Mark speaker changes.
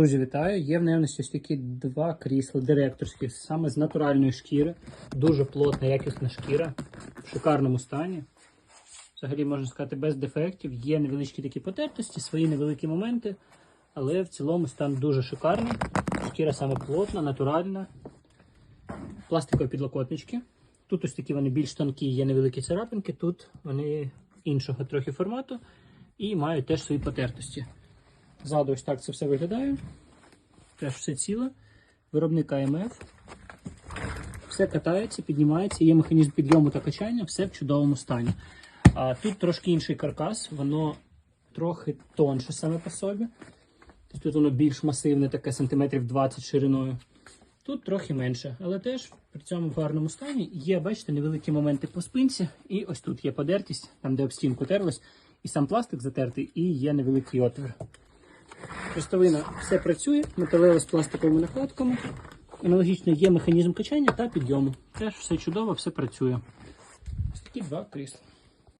Speaker 1: Друзі, вітаю! Є в наявності ось такі два крісла директорські, саме з натуральної шкіри. Дуже плотна, якісна шкіра в шикарному стані. Взагалі, можна сказати, без дефектів. Є невеличкі такі потертості, свої невеликі моменти, але в цілому стан дуже шикарний. Шкіра саме плотна, натуральна. Пластикові підлокотнички. Тут ось такі вони більш тонкі, є невеликі царапинки, тут вони іншого трохи формату і мають теж свої потертості. Ззаду ось так це все виглядає. Теж все ціле. Виробник АМФ. Все катається, піднімається, є механізм підйому та качання, все в чудовому стані. А тут трошки інший каркас, воно трохи тонше саме по собі. Тобто Тут воно більш масивне, таке сантиметрів 20 шириною. Тут трохи менше, але теж при цьому в гарному стані. Є, бачите, невеликі моменти по спинці, і ось тут є подертість, там де об стінку терлось, і сам пластик затертий, і є невеликий отвір. Хрестовина все працює, металева з пластиковими накладками. Аналогічно є механізм качання та підйому. Теж все чудово, все працює. Ось такі два крісла.